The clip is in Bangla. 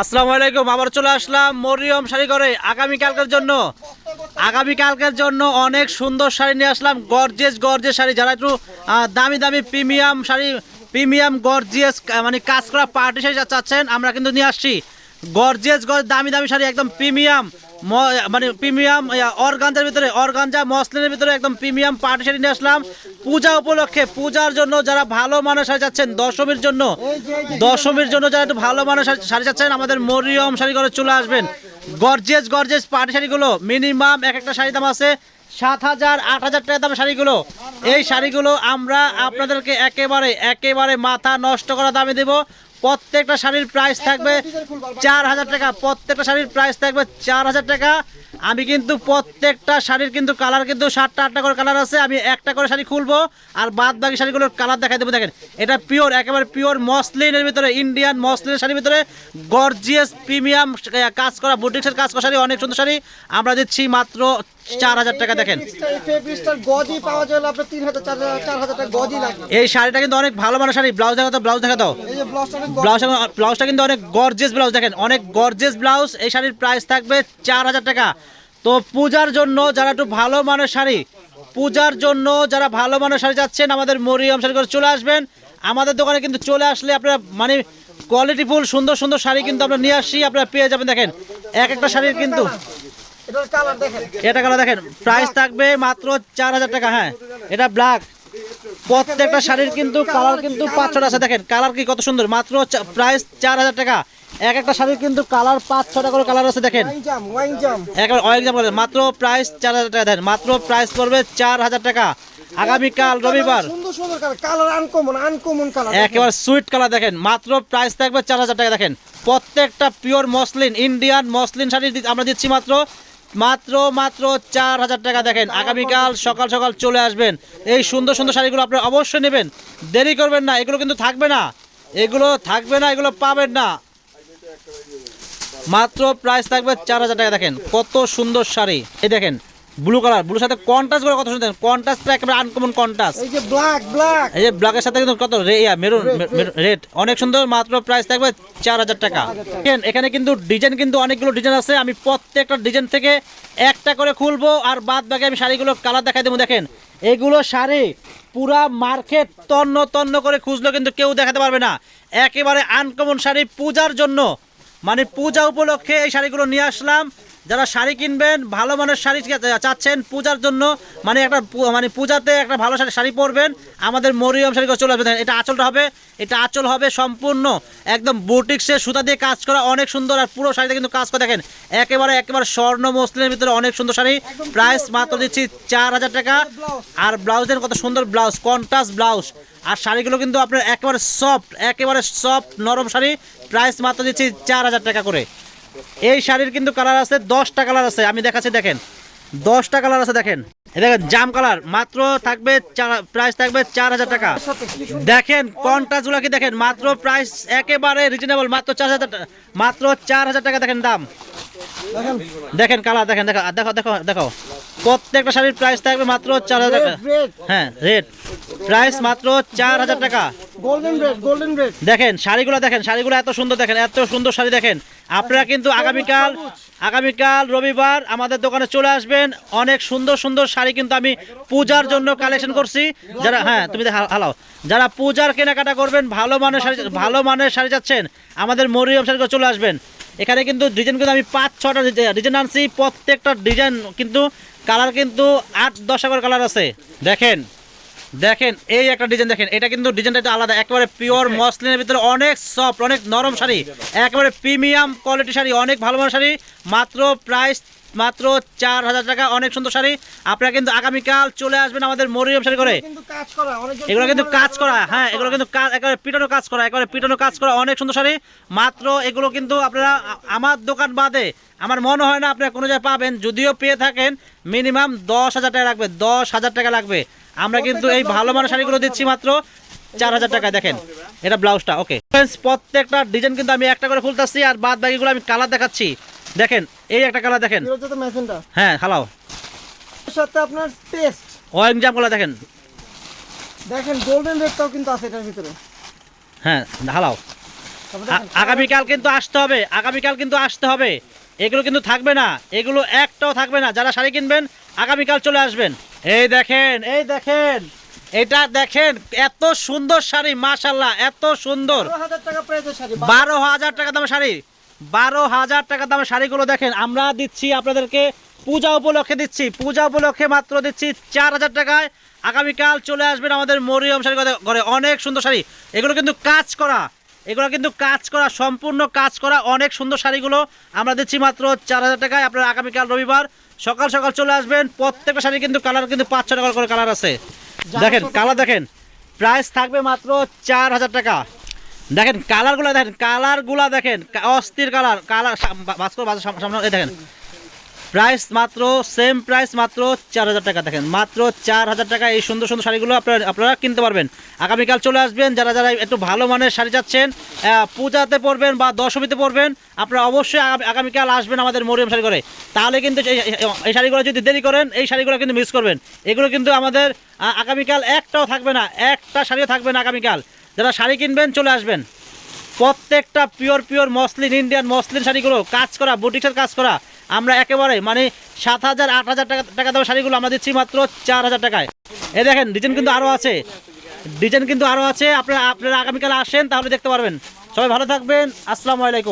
আসসালামু আলাইকুম, আবার চলে আসলাম মরিয়ম শাড়ি করে আগামীকালকের জন্য আগামীকালকের জন্য অনেক সুন্দর শাড়ি নিয়ে আসলাম গর্জেস গর্জেস শাড়ি। যারা একটু দামি দামি প্রিমিয়াম শাড়ি প্রিমিয়াম গর্জিয়াস মানে কাজ করা পার্টি শাড়ি চাচ্ছেন, আমরা কিন্তু নিয়ে আসছি। গর্জিয়াস গজ দামি দামি শাড়ি, একদম প্রিমিয়াম মানে প্রিমিয়াম অর্গানজার ভিতরে, অর্গানজা মসলিনের ভিতরে একদম প্রিমিয়াম পার্টি শাড়ি নিয়ে আসলাম। পূজা উপলক্ষে, পূজার জন্য যারা ভালো মানের শাড়ি চাচ্ছেন, দশমীর জন্য দশমীর জন্য যারা একটু ভালো মানের শাড়ি- চাচ্ছেন, আমাদের মরিয়ম শাড়ি করে চলে আসবেন। গর্জেস গর্জেস পার্টি শাড়িগুলো মিনিমাম এক একটা শাড়ি দাম আছে সাত হাজার, আট হাজার টাকা দামের শাড়িগুলো। এই শাড়িগুলো আমরা আপনাদেরকে একেবারে একেবারে মাথা নষ্ট করা দামে দেব। প্রত্যেকটা শাড়ির প্রাইস থাকবে চার হাজার টাকা প্রত্যেকটা শাড়ির প্রাইস থাকবে চার হাজার টাকা। আমি কিন্তু প্রত্যেকটা শাড়ির কিন্তু কালার কিন্তু সাতটা আটটা করে কালার আছে, আমি একটা করে শাড়ি খুলবো আর বাদ বাকি শাড়িগুলোর কালার দেখাই দেবো। দেখেন, এটা পিওর একেবারে পিওর মসলিনের ভিতরে ইন্ডিয়ান মসলিনের শাড়ির ভিতরে গর্জিয়াস প্রিমিয়াম কাজ করা বুটিক্সের কাজ করা শাড়ি, অনেক সুন্দর শাড়ি। আমরা দিচ্ছি মাত্র চার হাজার টাকা, দেখেন। এই শাড়িটা কিন্তু অনেক ভালো শাড়ি ব্লাউজ দেখা ব্লাউজ দেখা দাও ব্লাউজ ব্লাউজটা কিন্তু অনেক গর্জেস ব্লাউজ দেখেন, অনেক গর্জেস ব্লাউজ এই শাড়ির প্রাইস থাকবে চার হাজার টাকা। তো পূজার জন্য যারা একটু ভালো মানের শাড়ি, পূজার জন্য যারা ভালো মানের শাড়ি যাচ্ছেন, আমাদের মরিয়ম শাড়ি করে চলে আসবেন। আমাদের দোকানে কিন্তু চলে আসলে আপনারা মানে কোয়ালিটিফুল সুন্দর সুন্দর শাড়ি কিন্তু আমরা নিয়ে আসছি, আপনারা পেয়ে যাবেন, দেখেন। এক একটা শাড়ির কিন্তু এটা কালার দেখেন প্রাইস থাকবে মাত্র চার হাজার টাকা হ্যাঁ এটা ব্ল্যাক প্রত্যেকটা শাড়ির কিন্তু কালার কিন্তু পাঁচ ছটা আছে, দেখেন কালার কি কত সুন্দর, মাত্র প্রাইস চার হাজার টাকা। এক একটা শাড়ির কিন্তু কালার পাঁচ ছটা করে কালার আছে দেখেন। একবার অয়েল জাম মাত্র প্রাইস চার হাজার টাকা দেন মাত্র প্রাইস পড়বে চার হাজার টাকা। আগামীকাল রবিবার। একেবারে সুইট কালার দেখেন মাত্র প্রাইস থাকবে চার হাজার টাকা দেখেন। প্রত্যেকটা pure muslin Indian muslin sari আমরা দিচ্ছি মাত্র মাত্র মাত্র চার হাজার টাকা দেখেন। আগামীকাল সকাল সকাল চলে আসবেন। এই সুন্দর সুন্দর শাড়িগুলো আপনি অবশ্যই নেবেন। দেরি করবেন না এগুলো কিন্তু থাকবে না। এগুলো থাকবে না এগুলো পাবেন না। মাত্র প্রাইস থাকবে চার হাজার টাকা। দেখেন কত সুন্দর শাড়ি। এই দেখেন ব্লু কালার ব্লুর সাথে কন্ট্রাস্ট করে কত সুন্দর কন্ট্রাস্টটা একেবারে আনকমন কন্ট্রাস্ট এই যে ব্ল্যাক ব্ল্যাক এই যে ব্ল্যাকের সাথে কিন্তু কত রে ইয়া মেরুন রেড অনেক সুন্দর মাত্র প্রাইস থাকবে চার হাজার টাকা। দেখেন, এখানে কিন্তু ডিজাইন কিন্তু অনেকগুলো ডিজাইন আছে। আমি প্রত্যেকটা ডিজাইন থেকে একটা করে খুলবো আর বাদ বাকি আমি শাড়িগুলো কালার দেখাই দেবো। দেখেন এগুলো শাড়ি পুরা মার্কেট তন্ন তন্ন করে খুঁজলো কিন্তু কেউ দেখাতে পারবে না। একেবারে আনকমন শাড়ি পূজার জন্য। মানে পূজা উপলক্ষে এই শাড়িগুলো নিয়ে আসলাম। যারা শাড়ি কিনবেন ভালো মানের শাড়ি চাচ্ছেন পূজার জন্য মানে একটা মানে পূজাতে একটা ভালো শাড়ি শাড়ি পরবেন আমাদের মরিয়ম শাড়ি চলে আসবে এটা আঁচলটা হবে এটা আঁচল হবে সম্পূর্ণ একদম বুটিক্সে সুতা দিয়ে কাজ করা অনেক সুন্দর আর পুরো শাড়িতে কিন্তু কাজ করে। দেখেন একেবারে একেবারে স্বর্ণ মসলিনের ভিতরে অনেক সুন্দর শাড়ি। প্রাইস মাত্র দিচ্ছি চার হাজার টাকা। আর ব্লাউজের কত সুন্দর ব্লাউজ কন্ট্রাস্ট ব্লাউজ। আর শাড়িগুলো কিন্তু আপনার একেবারে সফট একেবারে সফট নরম শাড়ি। প্রাইস মাত্র দিচ্ছি চার হাজার টাকা করে। এই শাড়ির কিন্তু কালার আছে, দশটা কালার আছে, আমি দেখাচ্ছি দেখেন। দশটা কালার আছে দেখেন। দেখেন, জাম কালার, মাত্র থাকবে প্রাইস থাকবে চার হাজার টাকা। দেখেন, কন্ট্রাস্টগুলো কি দেখেন? মাত্র প্রাইস একেবারে রিজনেবল মাত্র চার হাজার মাত্র চার হাজার টাকা দেখেন দাম। দেখেন কালার, দেখেন, দেখো দেখো দেখো দেখো। প্রত্যেকটা শাড়ির প্রাইস থাকবে মাত্র চার হাজার টাকা। হ্যাঁ রেট প্রাইস মাত্র চার হাজার টাকা। গোল্ডেন রেড গোল্ডেন রেড দেখেন শাড়িগুলো দেখেন শাড়িগুলো এত সুন্দর দেখেন এত সুন্দর শাড়ি দেখেন। আপনারা কিন্তু আগামীকাল আগামীকাল রবিবার আমাদের দোকানে চলে আসবেন। অনেক সুন্দর সুন্দর শাড়ি কিন্তু আমি পূজার জন্য কালেকশন করছি। যারা হ্যাঁ তুমি হালাও যারা পূজার কেনাকাটা করবেন ভালো মানের শাড়ি ভালো মানের শাড়ি যাচ্ছেন আমাদের মরিয়ম শাড়ি চলে আসবেন। এখানে কিন্তু ডিজাইন কিন্তু আমি পাঁচ ছটা ডিজাইন আনছি। প্রত্যেকটা ডিজাইন কিন্তু কালার কিন্তু আট দশ কালার আছে। দেখেন দেখেন এই একটা ডিজাইন দেখেন এটা কিন্তু ডিজাইনটা একটু আলাদা একেবারে পিওর মসলিনের ভিতরে অনেক সফট অনেক নরম শাড়ি একেবারে প্রিমিয়াম কোয়ালিটি শাড়ি অনেক ভালো ভালো শাড়ি মাত্র প্রাইস মাত্র চার হাজার টাকা। অনেক সুন্দর শাড়ি। আপনারা কিন্তু আগামীকাল চলে আসবেন আমাদের মরিয়ম শাড়ি করে। এগুলো কিন্তু কাজ করা হ্যাঁ এগুলো কিন্তু একেবারে পিটানো কাজ করা একেবারে পিটানো কাজ করা অনেক সুন্দর শাড়ি। মাত্র এগুলো কিন্তু আপনারা আমার দোকান বাদে আমার মনে হয় না আপনারা কোনো জায়গায় পাবেন। যদিও পেয়ে থাকেন মিনিমাম দশ হাজার টাকা লাগবে দশ হাজার টাকা লাগবে। আমরা কিন্তু এই ভালো মানের শাড়িগুলো দিচ্ছি মাত্র চার হাজার টাকা দেখেন। এটা ব্লাউজটা ওকে প্রত্যেকটা ডিজাইন কিন্তু আমি একটা করে খুলতেছি আর বাদ বাকিগুলো আমি কালার দেখাচ্ছি। দেখেন এই একটা কালার দেখেন। হ্যাঁ হালাও সাথে আপনার পেস্ট। ওয়েং জামগুলো দেখেন। দেখেন গোল্ডেন রেডটাও কিন্তু আছে এটার ভিতরে। হ্যাঁ হালাও আগামীকাল কিন্তু আসতে হবে আগামীকাল কিন্তু আসতে হবে। এগুলো কিন্তু থাকবে না এগুলো একটাও থাকবে না। যারা শাড়ি কিনবেন আগামীকাল চলে আসবেন। এই দেখেন এই দেখেন এটা দেখেন এত সুন্দর শাড়ি মাশাল্লাহ এত সুন্দর। বারো হাজার টাকা প্রাইজের শাড়ি। বারো হাজার টাকা দামের শাড়ি। বারো হাজার টাকা দামের শাড়িগুলো দেখেন আমরা দিচ্ছি আপনাদেরকে পূজা উপলক্ষে দিচ্ছি পূজা উপলক্ষে মাত্র দিচ্ছি চার হাজার টাকায়। আগামীকাল চলে আসবেন আমাদের মরিয়ম শাড়ি ঘরে- অনেক সুন্দর শাড়ি। এগুলো কিন্তু কাজ করা এগুলো কিন্তু কাজ করা সম্পূর্ণ কাজ করা অনেক সুন্দর শাড়িগুলো আমরা দিচ্ছি মাত্র চার হাজার টাকায়। আপনারা আগামীকাল রবিবার সকাল সকাল চলে আসবেন প্রত্যেকটা শাড়ি কিন্তু কালার কিন্তু পাঁচ ছ টাকা করে কালার আছে। দেখেন কালার দেখেন প্রাইস থাকবে মাত্র চার হাজার টাকা। দেখেন কালারগুলো দেখেন কালারগুলো দেখেন অস্থির কালার কালার ভাস্কর বাজার সাম- সামনে দেখেন। প্রাইস মাত্র, সেম প্রাইস মাত্র চার হাজার টাকা দেখেন। মাত্র চার হাজার টাকা এই সুন্দর সুন্দর শাড়িগুলো আপনারা আপনারা কিনতে পারবেন। আগামীকাল চলে আসবেন, যারা যারা একটু ভালো মানের শাড়ি চাচ্ছেন পূজাতে পরবেন বা দশমীতে পরবেন, আপনারা অবশ্যই আগামী- আগামীকাল আসবেন আমাদের মরিয়াম শাড়ি করে তাহলে কিন্তু এই শাড়িগুলো যদি দেরি করেন, এই শাড়িগুলো কিন্তু মিস করবেন। এগুলো কিন্তু আমাদের আগামীকাল একটাও থাকবে না, একটা শাড়িও থাকবে না আগামীকাল। যারা শাড়ি কিনবেন, চলে আসবেন। প্রত্যেকটা pure pure muslin Indian muslin শাড়িগুলো কাজ করা বুটিক্সের কাজ করা, আমরা একেবারে মানে সাত হাজার, আট হাজার টাকা টাকা দেওয়া শাড়িগুলো আমরা দিচ্ছি মাত্র চার হাজার টাকায়। এ দেখেন ডিজাইন কিন্তু আরও আছে। ডিজাইন কিন্তু আরও আছে। আপনারা আপনারা আগামীকাল আসেন, তাহলে দেখতে পারবেন। সবাই ভালো থাকবেন। আসসালামু আলাইকুম।